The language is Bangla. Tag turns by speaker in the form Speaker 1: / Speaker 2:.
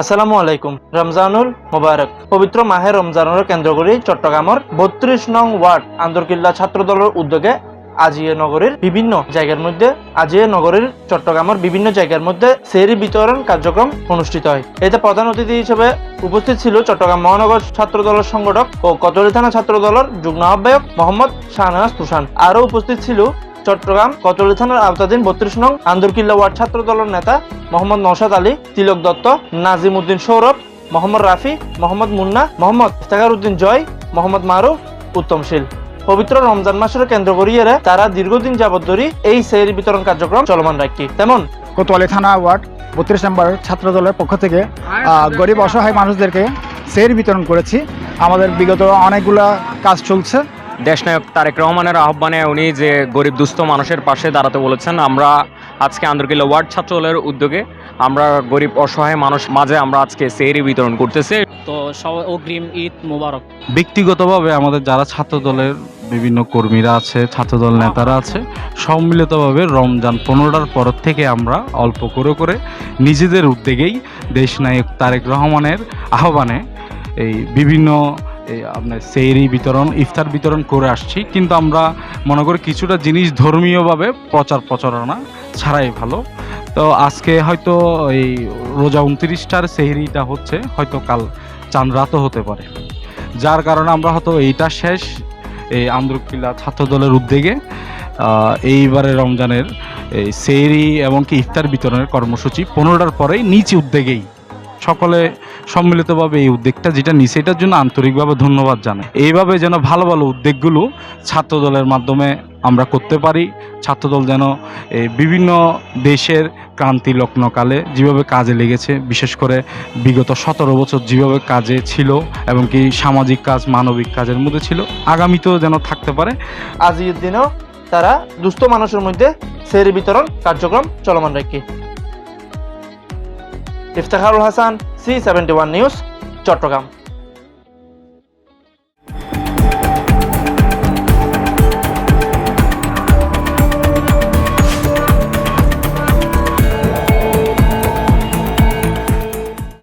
Speaker 1: আসসালামু আলাইকুম। রমজানুল মোবারক। পবিত্র মাহে রমজানের কেন্দ্র করে চট্টগ্রামের বত্রিশ নং ওয়ার্ড আন্দরকিল্লা ছাত্র দলের উদ্যোগে আজিয়ে নগরীর বিভিন্ন জায়গার মধ্যে, আজিয়ে নগরীর চট্টগ্রামের বিভিন্ন জায়গার মধ্যে সেরি বিতরণ কার্যক্রম অনুষ্ঠিত হয়। এতে প্রধান অতিথি হিসেবে উপস্থিত ছিল চট্টগ্রাম মহানগর ছাত্র দলের সংগঠক ও কচুরি থানা ছাত্র দলের যুগ্ম আহ্বায়ক মোহাম্মদ শাহনাজ তুষান। আরও উপস্থিত ছিল চট্টগ্রাম কচুরি থানার আওতাধীন বত্রিশ নং আন্দরকিল্লা ওয়ার্ড ছাত্র দলের নেতা মোহাম্মদ নৌসাদ আলী, তিলক দত্ত, নাজিম উদ্দিন সৌরভ, মোহাম্মদ রাফি, মোহাম্মদ মুন্না, মোহাম্মদ ইফতাকার উদ্দিন জয়, মোহাম্মদ মারুফ উত্তমশীল পবিত্র রমজান মাসের কেন্দ্র করিয়ে তারা দীর্ঘদিন যাবত ধরে এই সের বিতরণ কার্যক্রম চলমান রাখি। তেমন
Speaker 2: কোতোয়ালি থানা ওয়ার্ড বত্রিশ নম্বর ছাত্র দলের পক্ষ থেকে গরিব অসহায় মানুষদেরকে সের বিতরণ করেছি। আমাদের বিগত অনেকগুলা কাজ চলছে।
Speaker 3: দেশনায়ক তারেক রহমানের আহ্বানে উনি যে গরিব দুস্থ মানুষের পাশে দাঁড়াতে বলেছেন আমরা আজকে আন্দরকিল্লা ওয়ার্ড ছাত্রদলের উদ্যোগে আমরা গরিব অসহায় মানুষ মাঝে আমরা আজকে সেরি বিতরণ করতেছি।
Speaker 4: তো সব অগ্রিম ঈদ মোবারক।
Speaker 5: ব্যক্তিগতভাবে আমাদের যারা ছাত্রদলের বিভিন্ন কর্মীরা আছে ছাত্রদল নেতারা আছে সম্মিলিতভাবে রমজান পনেরোটার পর থেকে আমরা অল্প করে করে নিজেদের উদ্যোগেই দেশনায়ক তারেক রহমানের আহ্বানে এই বিভিন্ন আপনার সেইরি বিতরণ, ইফতার বিতরণ করে আসছি। কিন্তু আমরা মনে করি কিছুটা জিনিস ধর্মীয়ভাবে প্রচার প্রচারণা ছাড়াই ভালো। তো আজকে হয়তো এই রোজা উনত্রিশটার সেহরিটা হচ্ছে, হয়তো কাল চান রাতও হতে পারে। যার কারণে আমরা হয়তো এইটা শেষ, এই আন্দরকিল্লা ছাত্র দলের উদ্যোগে। এইবারে রমজানের এই সেরি এমনকি ইফতার বিতরণের কর্মসূচি পনেরোটার পরেই নিচ উদ্যোগেই সকলে সম্মিলিতভাবে এই উদ্যোগটা যেটা নিছে, এটার জন্য আন্তরিকভাবে ধন্যবাদ জানাই। এইভাবে যেন ভালো ভালো উদ্যোগগুলো ছাত্র দলের মাধ্যমে আমরা করতে পারি, ছাত্রদল যেন বিভিন্ন দেশের ক্রান্তি লগ্নকালে যেভাবে কাজে লেগেছে, বিশেষ করে বিগত সতেরো বছর যেভাবে কাজে ছিল এবং কি সামাজিক কাজ, মানবিক কাজের মধ্যে ছিল, আগামীতেও যেন থাকতে পারে।
Speaker 1: আজকের দিনেও তারা দুস্থ মানুষের মধ্যে সের বিতরণ কার্যক্রম চলমান রাখি। Iftekharul Hasan C seventy one news Chattogram.